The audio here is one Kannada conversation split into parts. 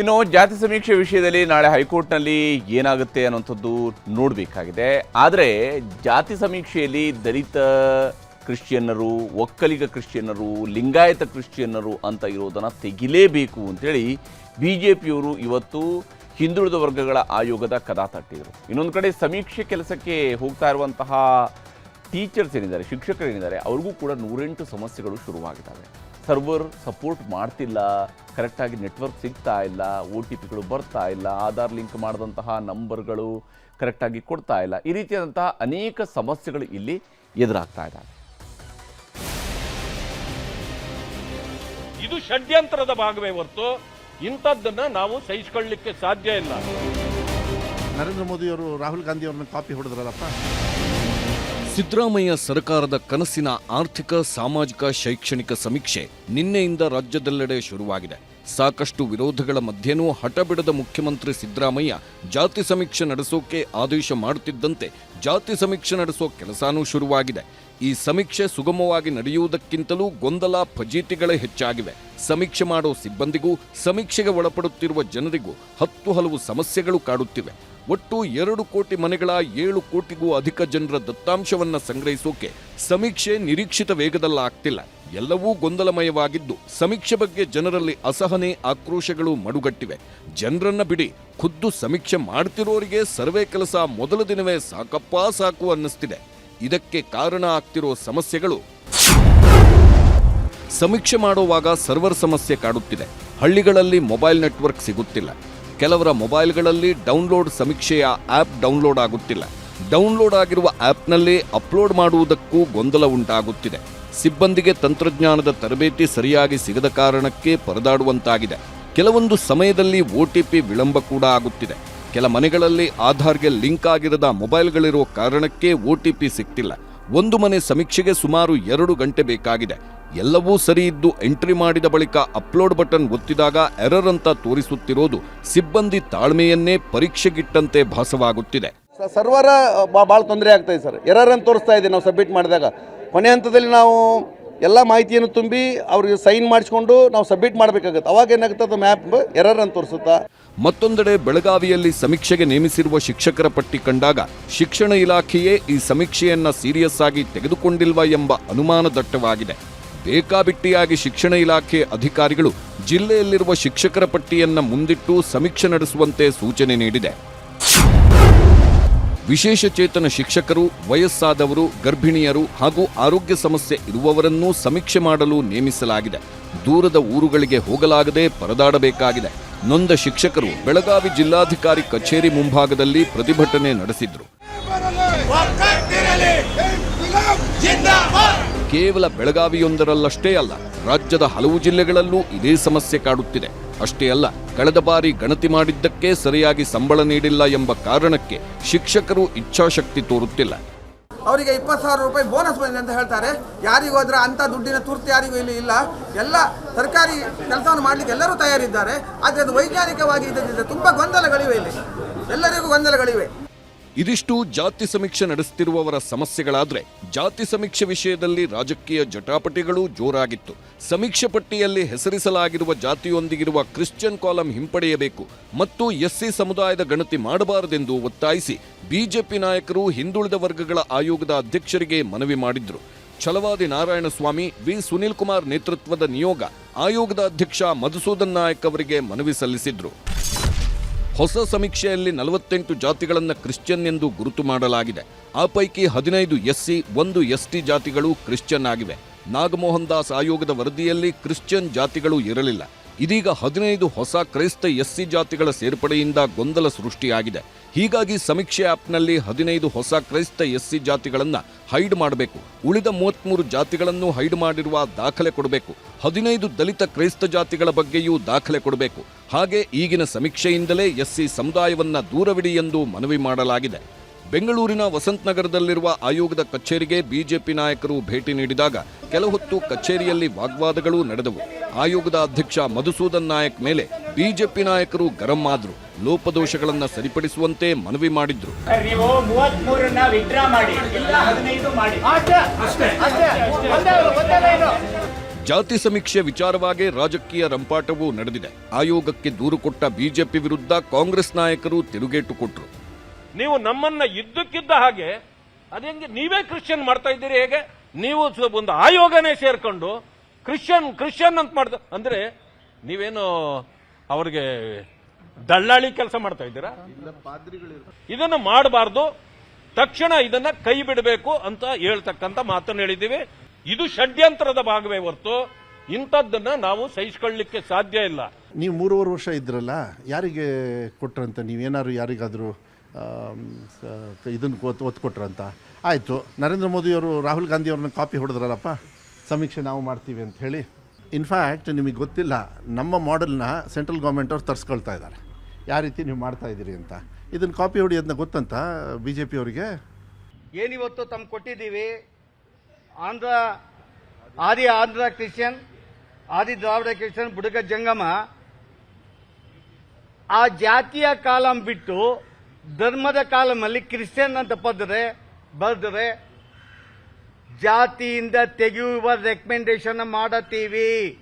ಇನ್ನು ಜಾತಿ ಸಮೀಕ್ಷೆ ವಿಷಯದಲ್ಲಿ ನಾಳೆ ಹೈಕೋರ್ಟ್ನಲ್ಲಿ ಏನಾಗುತ್ತೆ ಅನ್ನೋಂಥದ್ದು ನೋಡಬೇಕಾಗಿದೆ. ಆದರೆ ಜಾತಿ ಸಮೀಕ್ಷೆಯಲ್ಲಿ ದಲಿತ ಕ್ರಿಶ್ಚಿಯನ್ನರು, ಒಕ್ಕಲಿಗ ಕ್ರಿಶ್ಚಿಯನ್ನರು, ಲಿಂಗಾಯತ ಕ್ರಿಶ್ಚಿಯನ್ನರು ಅಂತ ಇರೋದನ್ನು ತೆಗಿಲೇಬೇಕು ಅಂತೇಳಿ ಬಿ ಜೆ ಪಿಯವರು ಇವತ್ತು ಹಿಂದುಳಿದ ವರ್ಗಗಳ ಆಯೋಗದ ಕದ ತಟ್ಟಿದರು. ಇನ್ನೊಂದು ಕಡೆ ಸಮೀಕ್ಷೆ ಕೆಲಸಕ್ಕೆ ಹೋಗ್ತಾ ಇರುವಂತಹ ಟೀಚರ್ಸ್ ಏನಿದ್ದಾರೆ ಶಿಕ್ಷಕರೇನಿದ್ದಾರೆ ಅವ್ರಿಗೂ ಕೂಡ ನೂರೆಂಟು ಸಮಸ್ಯೆಗಳು ಶುರುವಾಗಿದ್ದಾವೆ. ಸರ್ವರ್ ಸಪೋರ್ಟ್ ಮಾಡ್ತಿಲ್ಲ ಕರೆಕ್ಟಾಗಿ ನೆಟ್ವರ್ಕ್ ಸಿಗ್ತಾ ಇಲ್ಲ ಒ ಟಿ ಪಿಗಳು ಬರ್ತಾ ಇಲ್ಲ ಆಧಾರ್ ಲಿಂಕ್ ಮಾಡಿದಂತಹ ನಂಬರ್ಗಳು ಕರೆಕ್ಟಾಗಿ ಕೊಡ್ತಾ ಇಲ್ಲ ಈ ರೀತಿಯಾದಂತಹ ಅನೇಕ ಸಮಸ್ಯೆಗಳು ಇಲ್ಲಿ ಎದುರಾಗ್ತಾ ಇದ್ದಾವೆ. ಇದು ಷಡ್ಯಂತ್ರದ ಭಾಗವೇ ಹೊರತು ಇಂಥದ್ದನ್ನು ನಾವು ಸಹಿಸಿಕೊಳ್ಳಲಿಕ್ಕೆ ಸಾಧ್ಯ ಇಲ್ಲ. ನರೇಂದ್ರ ಮೋದಿಯವರು ರಾಹುಲ್ ಗಾಂಧಿ ಅವ್ರನ್ನ ಕಾಪಿ ಹೊಡೆದ್ರಲ್ಲಪ್ಪ? ಸಿದ್ದರಾಮಯ್ಯ ಸರ್ಕಾರದ ಕನಸಿನ ಆರ್ಥಿಕ ಸಾಮಾಜಿಕ ಶೈಕ್ಷಣಿಕ ಸಮೀಕ್ಷೆ ನಿನ್ನೆಯಿಂದ ರಾಜ್ಯದೆಲ್ಲೆಡೆ ಶುರುವಾಗಿದೆ. ಸಾಕಷ್ಟು ವಿರೋಧಗಳ ಮಧ್ಯೆನೂ ಹಠಬಿಡದ ಮುಖ್ಯಮಂತ್ರಿ ಸಿದ್ದರಾಮಯ್ಯ ಜಾತಿ ಸಮೀಕ್ಷೆ ನಡೆಸೋಕೆ ಆದೇಶ ಮಾಡುತ್ತಿದ್ದಂತೆ ಜಾತಿ ಸಮೀಕ್ಷೆ ನಡೆಸೋ ಕೆಲಸನೂ ಶುರುವಾಗಿದೆ. ಈ ಸಮೀಕ್ಷೆ ಸುಗಮವಾಗಿ ನಡೆಯುವುದಕ್ಕಿಂತಲೂ ಗೊಂದಲ ಫಜೀತಿಗಳೇ ಹೆಚ್ಚಾಗಿವೆ. ಸಮೀಕ್ಷೆ ಮಾಡೋ ಸಿಬ್ಬಂದಿಗೂ, ಸಮೀಕ್ಷೆಗೆ ಒಳಪಡುತ್ತಿರುವ ಜನರಿಗೂ ಹತ್ತು ಹಲವು ಸಮಸ್ಯೆಗಳು ಕಾಡುತ್ತಿವೆ. ಒಟ್ಟು ಎರಡು ಕೋಟಿ ಮನೆಗಳ ಏಳು ಕೋಟಿಗೂ ಅಧಿಕ ಜನರ ದತ್ತಾಂಶವನ್ನು ಸಂಗ್ರಹಿಸೋಕೆ ಸಮೀಕ್ಷೆ ನಿರೀಕ್ಷಿತ ವೇಗದಲ್ಲಾಗ್ತಿಲ್ಲ. ಎಲ್ಲವೂ ಗೊಂದಲಮಯವಾಗಿದ್ದು, ಸಮೀಕ್ಷೆ ಬಗ್ಗೆ ಜನರಲ್ಲಿ ಅಸಹನೆ, ಆಕ್ರೋಶಗಳು ಮಡುಗಟ್ಟಿವೆ. ಜನರನ್ನ ಬಿಡಿ, ಖುದ್ದು ಸಮೀಕ್ಷೆ ಮಾಡ್ತಿರೋರಿಗೆ ಸರ್ವೆ ಕೆಲಸ ಮೊದಲ ದಿನವೇ ಸಾಕಪ್ಪಾ ಸಾಕು ಅನ್ನಿಸ್ತಿದೆ. ಇದಕ್ಕೆ ಕಾರಣ ಆಗ್ತಿರೋ ಸಮಸ್ಯೆಗಳು. ಸಮೀಕ್ಷೆ ಮಾಡುವಾಗ ಸರ್ವರ್ ಸಮಸ್ಯೆ ಕಾಡುತ್ತಿದೆ. ಹಳ್ಳಿಗಳಲ್ಲಿ ಮೊಬೈಲ್ ನೆಟ್ವರ್ಕ್ ಸಿಗುತ್ತಿಲ್ಲ. ಕೆಲವರ ಮೊಬೈಲ್ಗಳಲ್ಲಿ ಡೌನ್ಲೋಡ್ ಸಮೀಕ್ಷೆಯ ಆಪ್ ಡೌನ್ಲೋಡ್ ಆಗುತ್ತಿಲ್ಲ. ಡೌನ್ಲೋಡ್ ಆಗಿರುವ ಆಪ್ನಲ್ಲಿ ಅಪ್ಲೋಡ್ ಮಾಡುವುದಕ್ಕೂ ಗೊಂದಲ ಉಂಟಾಗುತ್ತಿದೆ. ಸಿಬ್ಬಂದಿಗೆ ತಂತ್ರಜ್ಞಾನದ ತರಬೇತಿ ಸರಿಯಾಗಿ ಸಿಗದ ಕಾರಣಕ್ಕೆ ಪರದಾಡುವಂತಾಗಿದೆ. ಕೆಲವೊಂದು ಸಮಯದಲ್ಲಿ ಒಟಿಪಿ ವಿಳಂಬ ಕೂಡ ಆಗುತ್ತಿದೆ. ಕೆಲ ಮನೆಗಳಲ್ಲಿ ಆಧಾರ್ಗೆ ಲಿಂಕ್ ಆಗಿರದ ಮೊಬೈಲ್ಗಳಿರೋ ಕಾರಣಕ್ಕೆ ಓಟಿಪಿ ಸಿಕ್ತಿಲ್ಲ. ಒಂದು ಮನೆ ಸಮೀಕ್ಷೆಗೆ ಸುಮಾರು ಎರಡು ಗಂಟೆ ಬೇಕಾಗಿದೆ. ಎಲ್ಲವೂ ಸರಿ ಇದ್ದು ಎಂಟ್ರಿ ಮಾಡಿದ ಬಳಿಕ ಅಪ್ಲೋಡ್ ಬಟನ್ ಒತ್ತಿದಾಗ ಎರರ್ ಅಂತ ತೋರಿಸುತ್ತಿರೋದು ಸಿಬ್ಬಂದಿ ತಾಳ್ಮೆಯನ್ನೇ ಪರೀಕ್ಷೆಗಿಟ್ಟಂತೆ ಭಾಸವಾಗುತ್ತಿದೆ. ಸರ್ವರ ಭಾಳ ತೊಂದರೆ ಆಗ್ತಾ ಇದೆ ಸರ್. ಎರರ್ ಅಂತ ತೋರಿಸ್ತಾ ಇದೆ ನಾವು ಸಬ್ಮಿಟ್ ಮಾಡಿದಾಗ. ಕೊನೆ ಹಂತದಲ್ಲಿ ನಾವು ಎಲ್ಲ ಮಾಹಿತಿಯನ್ನು ತುಂಬಿ ಅವ್ರಿಗೆ ಸೈನ್ ಮಾಡಿಸ್ಕೊಂಡು ನಾವು ಸಬ್ಮಿಟ್ ಮಾಡಬೇಕಾಗುತ್ತೆ. ಅವಾಗ ಏನಾಗುತ್ತೆ ಅದು ಮ್ಯಾಪ್ ಎರರ್ ಅಂತ ತೋರಿಸುತ್ತಾ? ಮತ್ತೊಂದೆಡೆ ಬೆಳಗಾವಿಯಲ್ಲಿ ಸಮೀಕ್ಷೆಗೆ ನೇಮಿಸಿರುವ ಶಿಕ್ಷಕರ ಪಟ್ಟಿ ಕಂಡಾಗ ಶಿಕ್ಷಣ ಇಲಾಖೆಯೇ ಈ ಸಮೀಕ್ಷೆಯನ್ನ ಸೀರಿಯಸ್ ಆಗಿ ತೆಗೆದುಕೊಂಡಿಲ್ವಾ ಎಂಬ ಅನುಮಾನ ದಟ್ಟವಾಗಿದೆ ಬೇಕಾಬಿಟ್ಟಿಯಾಗಿ ಶಿಕ್ಷಣ ಇಲಾಖೆ ಅಧಿಕಾರಿಗಳು ಜಿಲ್ಲೆಯಲ್ಲಿರುವ ಶಿಕ್ಷಕರ ಪಟ್ಟಿಯನ್ನು ಮುಂದಿಟ್ಟು ಸಮೀಕ್ಷೆ ನಡೆಸುವಂತೆ ಸೂಚನೆ ನೀಡಿದೆ. ವಿಶೇಷ ಚೇತನ ಶಿಕ್ಷಕರು, ವಯಸ್ಸಾದವರು, ಗರ್ಭಿಣಿಯರು ಹಾಗೂ ಆರೋಗ್ಯ ಸಮಸ್ಯೆ ಇರುವವರನ್ನೂ ಸಮೀಕ್ಷೆ ಮಾಡಲು ನೇಮಿಸಲಾಗಿದೆ. ದೂರದ ಊರುಗಳಿಗೆ ಹೋಗಲಾಗದೆ ಪರದಾಡಬೇಕಾಗಿದೆ. ನೊಂದ ಶಿಕ್ಷಕರು ಬೆಳಗಾವಿ ಜಿಲ್ಲಾಧಿಕಾರಿ ಕಚೇರಿ ಮುಂಭಾಗದಲ್ಲಿ ಪ್ರತಿಭಟನೆ ನಡೆಸಿದ್ರು. ಕೇವಲ ಬೆಳಗಾವಿಯೊಂದರಲ್ಲಷ್ಟೇ ಅಲ್ಲ ರಾಜ್ಯದ ಹಲವು ಜಿಲ್ಲೆಗಳಲ್ಲೂ ಇದೇ ಸಮಸ್ಯೆ ಕಾಡುತ್ತಿದೆ. ಅಷ್ಟೇ ಅಲ್ಲ, ಕಳೆದ ಬಾರಿ ಗಣತಿ ಮಾಡಿದ್ದಕ್ಕೆ ಸರಿಯಾಗಿ ಸಂಬಳ ನೀಡಿಲ್ಲ ಎಂಬ ಕಾರಣಕ್ಕೆ ಶಿಕ್ಷಕರು ಇಚ್ಛಾಶಕ್ತಿ ತೋರುತ್ತಿಲ್ಲ. ಅವರಿಗೆ ಇಪ್ಪತ್ತು ಸಾವಿರ ರೂಪಾಯಿ ಬೋನಸ್ ಬಂದಿದೆ ಅಂತ ಹೇಳ್ತಾರೆ. ಯಾರಿಗೂ ಅದರ ಅಂಥ ದುಡ್ಡಿನ ತುರ್ತು ಯಾರಿಗೂ ಇಲ್ಲಿ ಇಲ್ಲ. ಎಲ್ಲ ಸರ್ಕಾರಿ ಕೆಲಸವನ್ನು ಮಾಡಲಿಕ್ಕೆ ಎಲ್ಲರೂ ತಯಾರಿದ್ದಾರೆ. ಆದರೆ ಅದು ವೈಜ್ಞಾನಿಕವಾಗಿ ಇದ್ದಿದ್ದರೆ ತುಂಬ ಗೊಂದಲಗಳಿವೆ ಇಲ್ಲಿ. ಎಲ್ಲರಿಗೂ ಗೊಂದಲಗಳಿವೆ. ಇದಿಷ್ಟು ಜಾತಿ ಸಮೀಕ್ಷೆ ನಡೆಸುತ್ತಿರುವವರ ಸಮಸ್ಯೆಗಳಾದರೆ ಜಾತಿ ಸಮೀಕ್ಷೆ ವಿಷಯದಲ್ಲಿ ರಾಜಕೀಯ ಜಟಾಪಟಿಗಳು ಜೋರಾಗಿತ್ತು. ಸಮೀಕ್ಷೆ ಪಟ್ಟಿಯಲ್ಲಿ ಹೆಸರಿಸಲಾಗಿರುವ ಜಾತಿಯೊಂದಿಗಿರುವ ಕ್ರಿಶ್ಚಿಯನ್ ಕಾಲಂ ಹಿಂಪಡೆಯಬೇಕು ಮತ್ತು ಎಸ್ಸಿ ಸಮುದಾಯದ ಗಣತಿ ಮಾಡಬಾರದೆಂದು ಒತ್ತಾಯಿಸಿ ಬಿಜೆಪಿ ನಾಯಕರು ಹಿಂದುಳಿದ ವರ್ಗಗಳ ಆಯೋಗದ ಅಧ್ಯಕ್ಷರಿಗೆ ಮನವಿ ಮಾಡಿದ್ರು. ಛಲವಾದಿ ನಾರಾಯಣಸ್ವಾಮಿ ವಿ. ಸುನೀಲ್ ಕುಮಾರ್ ನೇತೃತ್ವದ ನಿಯೋಗ ಆಯೋಗದ ಅಧ್ಯಕ್ಷ ಮಧುಸೂದನ್ ನಾಯಕ್ ಅವರಿಗೆ ಮನವಿ ಸಲ್ಲಿಸಿದ್ರು. ಹೊಸ ಸಮೀಕ್ಷೆಯಲ್ಲಿ ನಲವತ್ತೆಂಟು ಜಾತಿಗಳನ್ನು ಕ್ರಿಶ್ಚಿಯನ್ ಎಂದು ಗುರುತು ಮಾಡಲಾಗಿದೆ. ಆ ಪೈಕಿ ಹದಿನೈದು ಎಸ್ಸಿ, ಒಂದು ಎಸ್ಟಿ ಜಾತಿಗಳು ಕ್ರಿಶ್ಚಿಯನ್ ಆಗಿವೆ. ನಾಗಮೋಹನ್ ದಾಸ್ ಆಯೋಗದ ವರದಿಯಲ್ಲಿ ಕ್ರಿಶ್ಚಿಯನ್ ಜಾತಿಗಳು ಇರಲಿಲ್ಲ. ಇದೀಗ ಹದಿನೈದು ಹೊಸ ಕ್ರೈಸ್ತ ಎಸ್ಸಿ ಜಾತಿಗಳ ಸೇರ್ಪಡೆಯಿಂದ ಗೊಂದಲ ಸೃಷ್ಟಿಯಾಗಿದೆ. ಹೀಗಾಗಿ ಸಮೀಕ್ಷೆ ಆಪ್ನಲ್ಲಿ ಹದಿನೈದು ಹೊಸ ಕ್ರೈಸ್ತ ಎಸ್ಸಿ ಜಾತಿಗಳನ್ನು ಹೈಡ್ ಮಾಡಬೇಕು. ಉಳಿದ ಮೂವತ್ಮೂರು ಜಾತಿಗಳನ್ನು ಹೈಡ್ ಮಾಡಿರುವ ದಾಖಲೆ ಕೊಡಬೇಕು. ಹದಿನೈದು ದಲಿತ ಕ್ರೈಸ್ತ ಜಾತಿಗಳ ಬಗ್ಗೆಯೂ ದಾಖಲೆ ಕೊಡಬೇಕು. ಹಾಗೆ ಈಗಿನ ಸಮೀಕ್ಷೆಯಿಂದಲೇ ಎಸ್ಸಿ ಸಮುದಾಯವನ್ನ ದೂರವಿಡಿ ಎಂದು ಮನವಿ ಮಾಡಲಾಗಿದೆ. ಬೆಂಗಳೂರಿನ ವಸಂತನಗರದಲ್ಲಿರುವ ಆಯೋಗದ ಕಚೇರಿಗೆ ಬಿಜೆಪಿ ನಾಯಕರು ಭೇಟಿ ನೀಡಿದಾಗ ಕೆಲಹೊತ್ತು ಕಚೇರಿಯಲ್ಲಿ ವಾಗ್ವಾದಗಳು ನಡೆದವು. ಆಯೋಗದ ಅಧ್ಯಕ್ಷ ಮಧುಸೂದನ್ ನಾಯಕ್ ಮೇಲೆ ಬಿಜೆಪಿ ನಾಯಕರು ಗರಂ ಆದ್ರು. ಲೋಪದೋಷಗಳನ್ನು ಸರಿಪಡಿಸುವಂತೆ ಮನವಿ ಮಾಡಿದ್ರು. ಜಾತಿ ಸಮೀಕ್ಷೆ ವಿಚಾರವಾಗಿ ರಾಜಕೀಯ ರಂಪಾಟವೂ ನಡೆದಿದೆ. ಆಯೋಗಕ್ಕೆ ದೂರು ಕೊಟ್ಟ ಬಿಜೆಪಿ ವಿರುದ್ಧ ಕಾಂಗ್ರೆಸ್ ನಾಯಕರು ತಿರುಗೇಟು ಕೊಟ್ಟರು ನೀವು ನಮ್ಮನ್ನ ಇದ್ದಕ್ಕಿದ್ದ ಹಾಗೆ ಅದೇಂಗೆ ನೀವೇ ಕ್ರಿಶ್ಚಿಯನ್ ಮಾಡ್ತಾ ಇದ್ದೀರಿ ಹೇಗೆ? ನೀವು ಒಂದು ಆಯೋಗನೇ ಸೇರ್ಕೊಂಡು ಕ್ರಿಶ್ಚಿಯನ್ ಕ್ರಿಶ್ಚಿಯನ್ ಅಂತ ಮಾಡ್ದ ಅಂದ್ರೆ ನೀವೇನು ಅವ್ರಿಗೆ ದಳ್ಳಾಳಿ ಕೆಲಸ ಮಾಡ್ತಾ ಇದ್ದೀರಾ? ಇದನ್ನು ಮಾಡಬಾರ್ದು. ತಕ್ಷಣ ಇದನ್ನ ಕೈ ಬಿಡಬೇಕು ಅಂತ ಹೇಳ್ತಕ್ಕಂತ ಮಾತನ್ನು ಹೇಳಿದ್ದೀವಿ. ಇದು ಷಡ್ಯಂತ್ರದ ಭಾಗವೇ ಹೊರತು. ಇಂಥದ್ದನ್ನ ನಾವು ಸಹಿಸ್ಕೊಳ್ಳಿಕ್ಕೆ ಸಾಧ್ಯ ಇಲ್ಲ. ನೀವು ಮೂರುವರೆ ವರ್ಷ ಇದ್ರಲ್ಲ, ಯಾರಿಗೆ ಕೊಟ್ರಂತ? ನೀವೇನಾದ್ರು ಯಾರಿಗಾದರೂ ಇದನ್ನು ಒತ್ತು ಒತ್ತು ಕೊಟ್ರಂತ ಆಯಿತು, ನರೇಂದ್ರ ಮೋದಿಯವರು ರಾಹುಲ್ ಗಾಂಧಿ ಅವ್ರನ್ನ ಕಾಪಿ ಹೊಡೆದ್ರಲ್ಲಪ್ಪ? ಸಮೀಕ್ಷೆ ನಾವು ಮಾಡ್ತೀವಿ ಅಂತ ಹೇಳಿ. ಇನ್ಫ್ಯಾಕ್ಟ್ ನಿಮಗೆ ಗೊತ್ತಿಲ್ಲ, ನಮ್ಮ ಮಾಡೆಲ್ನ ಸೆಂಟ್ರಲ್ ಗೌರ್ಮೆಂಟ್ ಅವ್ರು ತರಿಸ್ಕೊಳ್ತಾ ಇದ್ದಾರೆ. ಯಾವ ರೀತಿ ನೀವು ಮಾಡ್ತಾ ಇದ್ದೀರಿ ಅಂತ. ಇದನ್ನು ಕಾಪಿ ಹೊಡಿಯೋದನ್ನ ಗೊತ್ತಂತ ಬಿ ಜೆ ಪಿಯವರಿಗೆ ಏನಿವತ್ತು ತಮ್ಮ ಕೊಟ್ಟಿದ್ದೀವಿ. ಆಂಧ್ರ, ಆದಿ ಆಂಧ್ರ ಕ್ರಿಶ್ಚಿಯನ್, ಆದಿ ದ್ರಾವಿಡ ಕ್ರಿಶ್ಚಿಯನ್ ಬುಡಕ ಜಂಗಮ. ಆ ಜಾತಿಯ ಕಾಲಂ ಬಿಟ್ಟು ಧರ್ಮದ ಕಾಲಮಲ್ಲಿ ಕ್ರಿಶ್ಚಿಯನ್ ಅಂತ ಪದ್ರೆ ಬರೆದ್ರೆ ಜಾತಿಯಿಂದ ತೆಗೆಯುವ ರೆಕಮೆಂಡೇಶನ್ ಮಾಡುತ್ತೀವಿ.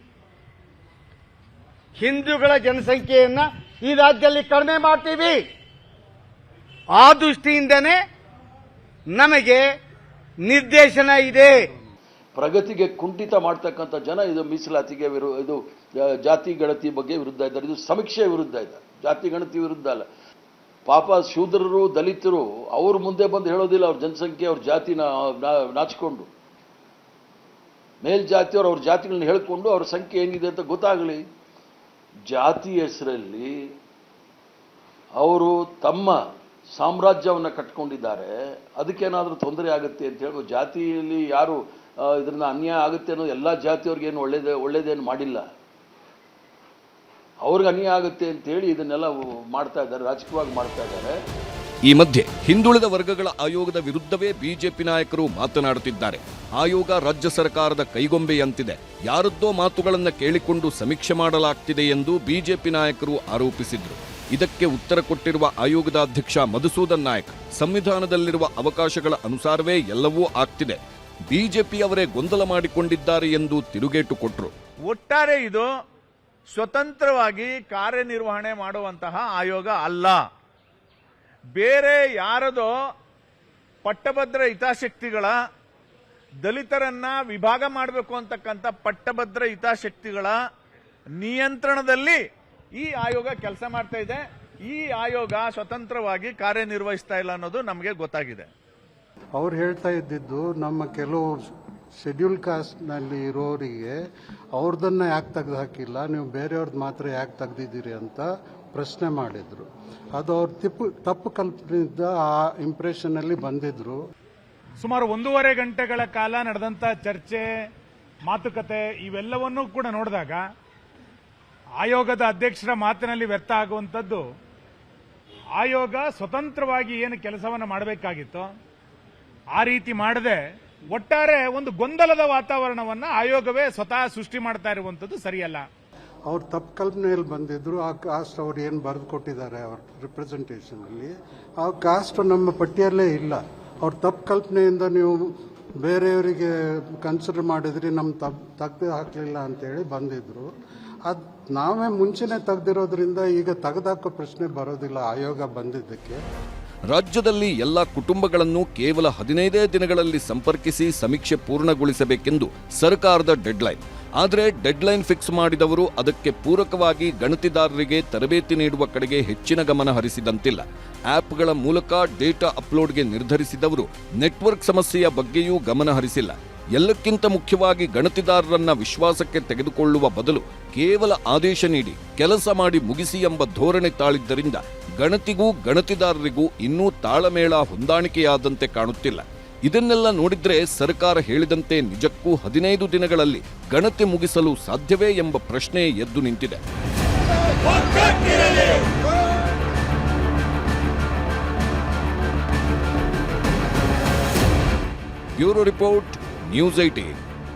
ಹಿಂದೂಗಳ ಜನಸಂಖ್ಯೆಯನ್ನ ಈ ರಾಜ್ಯದಲ್ಲಿ ಕಡಿಮೆ ಮಾಡ್ತೀವಿ. ಆ ದೃಷ್ಟಿಯಿಂದನೇ ನಮಗೆ ನಿರ್ದೇಶನ ಇದೆ. ಪ್ರಗತಿಗೆ ಕುಂಠಿತ ಮಾಡ್ತಕ್ಕಂಥ ಜನ ಇದು ಮೀಸಲಾತಿಗೆ ವಿರು, ಇದು, ಜಾತಿ, ಗಣತಿ ಬಗ್ಗೆ ವಿರುದ್ಧ ಇದ್ದಾರೆ. ಇದು ಸಮೀಕ್ಷೆ ವಿರುದ್ಧ ಇದೆ. ಜಾತಿ, ಗಣತಿ ವಿರುದ್ಧ ಅಲ್ಲ. ಪಾಪ ಶೂದ್ರರು, ದಲಿತರು, ಅವ್ರ ಮುಂದೆ ಬಂದು ಹೇಳೋದಿಲ್ಲ, ಅವ್ರ ಜನಸಂಖ್ಯೆ, ಅವ್ರ ಜಾತಿನ ನಾಚಿಕೊಂಡು. ಮೇಲ್ಜಾತಿಯವರು ಅವ್ರ ಜಾತಿಗಳನ್ನ ಹೇಳಿಕೊಂಡು ಅವ್ರ ಸಂಖ್ಯೆ ಏನಿದೆ ಅಂತ ಗೊತ್ತಾಗಲಿ. ಜಾತಿ ಹೆಸರಲ್ಲಿ ಅವರು ತಮ್ಮ ಸಾಮ್ರಾಜ್ಯವನ್ನು ಕಟ್ಕೊಂಡಿದ್ದಾರೆ. ಅದಕ್ಕೇನಾದರೂ ತೊಂದರೆ ಆಗುತ್ತೆ ಅಂತ ಹೇಳಿ ಜಾತಿಯಲ್ಲಿ ಯಾರು ಇದರಿಂದ ಅನ್ಯಾಯ ಆಗುತ್ತೆ ಅನ್ನೋ ಎಲ್ಲ ಜಾತಿಯವ್ರಿಗೇನು ಒಳ್ಳೇದೇ, ಒಳ್ಳೇದೇನು ಮಾಡಿಲ್ಲ. ಅವ್ರಿಗೆ ಅನ್ಯಾಯ ಆಗುತ್ತೆ ಅಂತೇಳಿ ಇದನ್ನೆಲ್ಲ ಮಾಡ್ತಾ ಇದ್ದಾರೆ ರಾಜಕೀಯವಾಗಿ ಮಾಡ್ತಾ ಇದ್ದಾರೆ. ಈ ಮಧ್ಯೆ ಹಿಂದುಳಿದ ವರ್ಗಗಳ ಆಯೋಗದ ವಿರುದ್ಧವೇ ಬಿಜೆಪಿ ನಾಯಕರು ಮಾತನಾಡುತ್ತಿದ್ದಾರೆ. ಆಯೋಗ ರಾಜ್ಯ ಸರ್ಕಾರದ ಕೈಗೊಂಬೆಯಂತಿದೆ. ಯಾರದ್ದೋ ಮಾತುಗಳನ್ನು ಕೇಳಿಕೊಂಡು ಸಮೀಕ್ಷೆ ಮಾಡಲಾಗ್ತಿದೆ ಎಂದು ಬಿಜೆಪಿ ನಾಯಕರು ಆರೋಪಿಸಿದ್ರು. ಇದಕ್ಕೆ ಉತ್ತರ ಕೊಟ್ಟಿರುವ ಆಯೋಗದ ಅಧ್ಯಕ್ಷ ಮಧುಸೂದನ್ ನಾಯಕ್ ಸಂವಿಧಾನದಲ್ಲಿರುವ ಅವಕಾಶಗಳ ಅನುಸಾರವೇ ಎಲ್ಲವೂ ಆಗ್ತಿದೆ. ಬಿಜೆಪಿಯವರೇ ಗೊಂದಲ ಮಾಡಿಕೊಂಡಿದ್ದಾರೆ ಎಂದು ತಿರುಗೇಟು ಕೊಟ್ಟರು ಒಟ್ಟಾರೆ ಇದು ಸ್ವತಂತ್ರವಾಗಿ ಕಾರ್ಯನಿರ್ವಹಣೆ ಮಾಡುವಂತಹ ಆಯೋಗ ಅಲ್ಲ. ಬೇರೆ ಯಾರದೋ ಪಟ್ಟಭದ್ರ ಹಿತಾಸಕ್ತಿಗಳ ದಲಿತರನ್ನ ವಿಭಾಗ ಮಾಡಬೇಕು ಅಂತಕ್ಕಂಥ ಪಟ್ಟಭದ್ರ ಹಿತಾಸಕ್ತಿಗಳ ನಿಯಂತ್ರಣದಲ್ಲಿ ಈ ಆಯೋಗ ಕೆಲಸ ಮಾಡ್ತಾ ಇದೆ. ಈ ಆಯೋಗ ಸ್ವತಂತ್ರವಾಗಿ ಕಾರ್ಯನಿರ್ವಹಿಸ್ತಾ ಇಲ್ಲ ಅನ್ನೋದು ನಮಗೆ ಗೊತ್ತಾಗಿದೆ. ಅವ್ರು ಹೇಳ್ತಾ ಇದ್ದಿದ್ದು ನಮ್ಮ ಕೆಲವು ಶೆಡ್ಯೂಲ್ ಕಾಸ್ಟ್ನಲ್ಲಿ ಇರೋರಿಗೆ ಅವ್ರದನ್ನ ಯಾಕೆ ತೆಗೆದು ಹಾಕಿಲ್ಲ ನೀವು ಬೇರೆಯವ್ರದ್ದು ಮಾತ್ರ ಯಾಕೆ ತೆಗ್ದಿದ್ದೀರಿ ಅಂತ ಪ್ರಶ್ನೆ ಮಾಡಿದರು. ಅದು ಅವ್ರ ತಿಪ್ಪು, ತಪ್ಪು ಕಲ್ಪನೆಯಿಂದ ಆ ಇಂಪ್ರೆಷನ್ನಲ್ಲಿ ಬಂದಿದ್ರು. ಸುಮಾರು ಒಂದೂವರೆ ಗಂಟೆಗಳ ಕಾಲ ನಡೆದಂಥ ಚರ್ಚೆ, ಮಾತುಕತೆ, ಇವೆಲ್ಲವನ್ನೂ ಕೂಡ ನೋಡಿದಾಗ ಆಯೋಗದ ಅಧ್ಯಕ್ಷರ ಮಾತಿನಲ್ಲಿ ವ್ಯರ್ಥ ಆಗುವಂಥದ್ದು, ಆಯೋಗ ಸ್ವತಂತ್ರವಾಗಿ ಏನು ಕೆಲಸವನ್ನು ಮಾಡಬೇಕಾಗಿತ್ತು, ಆ ರೀತಿ ಮಾಡದೆ ಒಟ್ಟಾರೆ ಒಂದು ಗೊಂದಲದ ವಾತಾವರಣವನ್ನ ಆಯೋಗವೇ ಸ್ವತಃ ಸೃಷ್ಟಿ ಮಾಡ್ತಾ ಇರುವಂತದ್ದು ಸರಿಯಲ್ಲ. ಅವ್ರ ತಪ್ಪು ಕಲ್ಪನೆಯಲ್ಲಿ ಬಂದಿದ್ರು, ಆ ಕಾಸ್ಟ್ ಅವ್ರು ಏನು ಬರೆದು ಕೊಟ್ಟಿದ್ದಾರೆ ಅವ್ರ ರಿಪ್ರೆಸೆಂಟೇಷನ್ ಅಲ್ಲಿ, ಆ ಕಾಸ್ಟ್ ನಮ್ಮ ಪಟ್ಟಿಯಲ್ಲೇ ಇಲ್ಲ. ಅವ್ರ ತಪ್ಪು ಕಲ್ಪನೆಯಿಂದ ನೀವು ಬೇರೆಯವರಿಗೆ ಕನ್ಸಿಡರ್ ಮಾಡಿದ್ರಿ ನಮ್ಮ ತಪ್ಪು ತೆಗ್ದು ಹಾಕಲಿಲ್ಲ ಅಂತೇಳಿ ಬಂದಿದ್ರು. ಅದು ನಾವೇ ಮುಂಚೆನೆ ತೆಗ್ದಿರೋದ್ರಿಂದ ಈಗ ತೆಗೆದಾಕೋ ಪ್ರಶ್ನೆ ಬರೋದಿಲ್ಲ ಆಯೋಗ ಬಂದಿದ್ದಕ್ಕೆ. ರಾಜ್ಯದಲ್ಲಿ ಎಲ್ಲ ಕುಟುಂಬಗಳನ್ನು ಕೇವಲ ಹದಿನೈದೇ ದಿನಗಳಲ್ಲಿ ಸಂಪರ್ಕಿಸಿ ಸಮೀಕ್ಷೆ ಪೂರ್ಣಗೊಳಿಸಬೇಕೆಂದು ಸರ್ಕಾರದ ಡೆಡ್ಲೈನ್. ಆದರೆ ಡೆಡ್ಲೈನ್ ಫಿಕ್ಸ್ ಮಾಡಿದವರು ಅದಕ್ಕೆ ಪೂರಕವಾಗಿ ಗಣತಿದಾರರಿಗೆ ತರಬೇತಿ ನೀಡುವ ಕಡೆಗೆ ಹೆಚ್ಚಿನ ಗಮನ ಹರಿಸಿದಂತಿಲ್ಲ. ಆ್ಯಪ್ಗಳ ಮೂಲಕ ಡೇಟಾ ಅಪ್ಲೋಡ್ಗೆ ನಿರ್ಧರಿಸಿದವರು ನೆಟ್ವರ್ಕ್ ಸಮಸ್ಯೆಯ ಬಗ್ಗೆಯೂ ಗಮನ ಹರಿಸಿಲ್ಲ. ಎಲ್ಲಕ್ಕಿಂತ ಮುಖ್ಯವಾಗಿ ಗಣತಿದಾರರನ್ನ ವಿಶ್ವಾಸಕ್ಕೆ ತೆಗೆದುಕೊಳ್ಳುವ ಬದಲು ಕೇವಲ ಆದೇಶ ನೀಡಿ ಕೆಲಸ ಮಾಡಿ ಮುಗಿಸಿ ಎಂಬ ಧೋರಣೆ ತಾಳಿದ್ದರಿಂದ ಗಣತಿಗೂ ಗಣತಿದಾರರಿಗೂ ಇನ್ನೂ ತಾಳಮೇಳ ಹೊಂದಾಣಿಕೆಯಾದಂತೆ ಕಾಣುತ್ತಿಲ್ಲ. ಇದನ್ನೆಲ್ಲ ನೋಡಿದ್ರೆ ಸರ್ಕಾರ ಹೇಳಿದಂತೆ ನಿಜಕ್ಕೂ ಹದಿನೈದು ದಿನಗಳಲ್ಲಿ ಗಣತಿ ಮುಗಿಸಲು ಸಾಧ್ಯವೇ ಎಂಬ ಪ್ರಶ್ನೆ ಎದ್ದು ನಿಂತಿದೆ. Bureau report, news eighteen